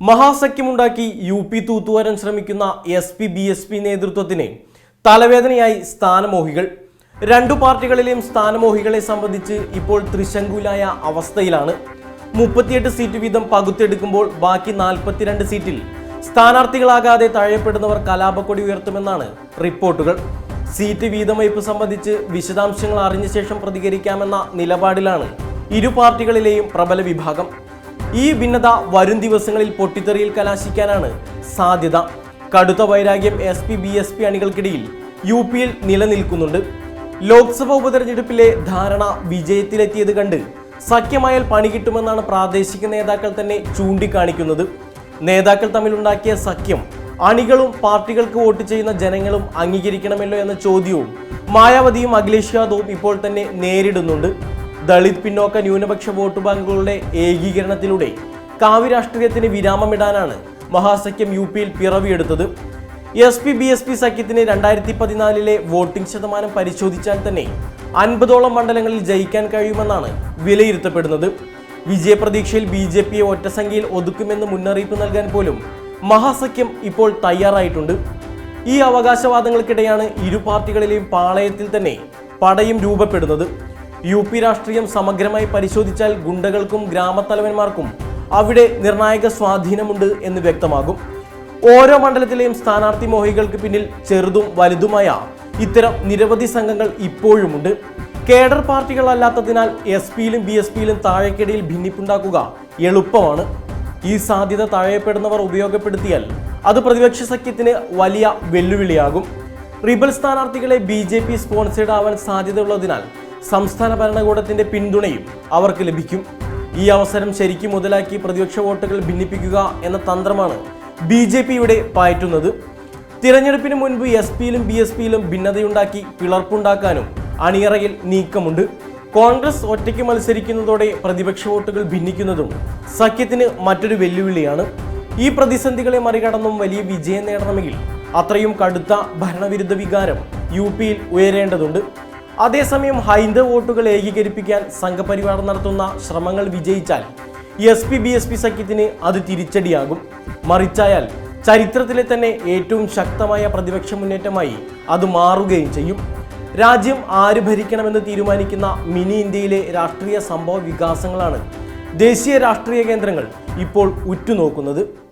മഹാസഖ്യമുണ്ടാക്കി U P തൂത്തുവാരാൻ ശ്രമിക്കുന്ന S P B S P നേതൃത്വത്തിന് തലവേദനയായി സ്ഥാനമോഹികൾ. രണ്ടു പാർട്ടികളിലെയും സ്ഥാനമോഹികളെ സംബന്ധിച്ച് ഇപ്പോൾ ത്രിശങ്കുലായ അവസ്ഥയിലാണ്. മുപ്പത്തിയെട്ട് സീറ്റ് വീതം പകുത്തെടുക്കുമ്പോൾ ബാക്കി നാൽപ്പത്തിരണ്ട് സീറ്റിൽ സ്ഥാനാർത്ഥികളാകാതെ തഴയപ്പെടുന്നവർ കലാപക്കൊടി ഉയർത്തുമെന്നാണ് റിപ്പോർട്ടുകൾ. സീറ്റ് വീതമയപ്പ് സംബന്ധിച്ച് വിശദാംശങ്ങൾ അറിഞ്ഞ ശേഷം പ്രതികരിക്കാമെന്ന നിലപാടിലാണ് ഇരു പാർട്ടികളിലെയും പ്രബല വിഭാഗം. ഈ ഭിന്നത വരും ദിവസങ്ങളിൽ പൊട്ടിത്തെറിയിൽ കലാശിക്കാനാണ് സാധ്യത. കടുത്ത വൈരാഗ്യം S P B S P അണികൾക്കിടയിൽ U പിയിൽ നിലനിൽക്കുന്നുണ്ട്. ലോക്സഭ ഉപതെരഞ്ഞെടുപ്പിലെ ധാരണ വിജയത്തിലെത്തിയത് കണ്ട് സഖ്യമായാൽ പണി കിട്ടുമെന്നാണ് പ്രാദേശിക നേതാക്കൾ തന്നെ ചൂണ്ടിക്കാണിക്കുന്നത്. നേതാക്കൾ തമ്മിലുണ്ടാക്കിയ സഖ്യം അണികളും പാർട്ടികൾക്ക് വോട്ട് ചെയ്യുന്ന ജനങ്ങളും അംഗീകരിക്കണമല്ലോ എന്ന ചോദ്യവും മായാവതിയും അഖിലേഷ് യാദവും ഇപ്പോൾ തന്നെ നേരിടുന്നുണ്ട്. ദളിത് പിന്നോക്ക ന്യൂനപക്ഷ വോട്ട് ബാങ്കുകളുടെ ഏകീകരണത്തിലൂടെ കാവ്യ രാഷ്ട്രീയത്തിന് വിരാമമിടാനാണ് മഹാസഖ്യം യു പിയിൽ പിറവിയെടുത്തത്. S P B S P സഖ്യത്തിന് രണ്ടായിരത്തി പതിനാലിലെ വോട്ടിംഗ് ശതമാനം പരിശോധിച്ചാൽ തന്നെ അൻപതോളം മണ്ഡലങ്ങളിൽ ജയിക്കാൻ കഴിയുമെന്നാണ് വിലയിരുത്തപ്പെടുന്നത്. വിജയപ്രതീക്ഷയിൽ ബി ജെ പിയെ ഒറ്റസംഖ്യയിൽ ഒതുക്കുമെന്ന് മുന്നറിയിപ്പ് നൽകാൻ പോലും മഹാസഖ്യം ഇപ്പോൾ തയ്യാറായിട്ടുണ്ട്. ഈ അവകാശവാദങ്ങൾക്കിടെയാണ് ഇരു പാർട്ടികളിലെയും പാളയത്തിൽ തന്നെ പടയും രൂപപ്പെടുന്നത്. യു പി രാഷ്ട്രീയം സമഗ്രമായി പരിശോധിച്ചാൽ ഗുണ്ടകൾക്കും ഗ്രാമത്തലവന്മാർക്കും അവിടെ നിർണായക സ്വാധീനമുണ്ട് എന്ന് വ്യക്തമാകും. ഓരോ മണ്ഡലത്തിലെയും സ്ഥാനാർത്ഥി മോഹികൾക്ക് പിന്നിൽ ചെറുതും വലുതുമായ ഇത്തരം നിരവധി സംഘങ്ങൾ ഇപ്പോഴുമുണ്ട്. കേഡർ പാർട്ടികളല്ലാത്തതിനാൽ എസ് പിയിലും ബി എസ് പിയിലും താഴേക്കിടയിൽ ഭിന്നിപ്പുണ്ടാക്കുക എളുപ്പമാണ്. ഈ സാധ്യത താഴെപ്പെടുന്നവർ ഉപയോഗപ്പെടുത്തിയാൽ അത് പ്രതിപക്ഷ സഖ്യത്തിന് വലിയ വെല്ലുവിളിയാകും. റിബൽ സ്ഥാനാർത്ഥികളെ ബി ജെ പി സ്പോൺസേഡ് ആവാൻ സാധ്യതയുള്ളതിനാൽ സംസ്ഥാന ഭരണകൂടത്തിന്റെ പിന്തുണയും അവർക്ക് ലഭിക്കും. ഈ അവസരം ശരിക്കും മുതലാക്കി പ്രതിപക്ഷ വോട്ടുകൾ ഭിന്നിപ്പിക്കുക എന്ന തന്ത്രമാണ് ബി ജെ പി ഇവിടെ പായറ്റുന്നത്. തിരഞ്ഞെടുപ്പിന് മുൻപ് എസ് പിയിലും ബി എസ് പിയിലും ഭിന്നതയുണ്ടാക്കി പിളർപ്പുണ്ടാക്കാനും അണിയറയിൽ നീക്കമുണ്ട്. കോൺഗ്രസ് ഒറ്റയ്ക്ക് മത്സരിക്കുന്നതോടെ പ്രതിപക്ഷ വോട്ടുകൾ ഭിന്നിക്കുന്നതും സഖ്യത്തിന് മറ്റൊരു വെല്ലുവിളിയാണ്. ഈ പ്രതിസന്ധികളെ മറികടന്നും വലിയ വിജയം നേടണമെങ്കിൽ അത്രയും കടുത്ത ഭരണവിരുദ്ധ വികാരം യു പിയിൽ ഉയരേണ്ടതുണ്ട്. അതേസമയം ഹൈന്ദവ വോട്ടുകൾ ഏകീകരിപ്പിക്കാൻ സംഘപരിവാർ നടത്തുന്ന ശ്രമങ്ങൾ വിജയിച്ചാൽ S P B S P സഖ്യത്തിന് അത് തിരിച്ചടിയാകും. മറിച്ചായാൽ ചരിത്രത്തിലെ തന്നെ ഏറ്റവും ശക്തമായ പ്രതിപക്ഷ മുന്നേറ്റമായി അത് മാറുകയും ചെയ്യും. രാജ്യം ആര് ഭരിക്കണമെന്ന് തീരുമാനിക്കുന്ന മിനി ഇന്ത്യയിലെ രാഷ്ട്രീയ സംഭവ വികാസങ്ങളാണ് ദേശീയ രാഷ്ട്രീയ കേന്ദ്രങ്ങൾ ഇപ്പോൾ ഉറ്റുനോക്കുന്നത്.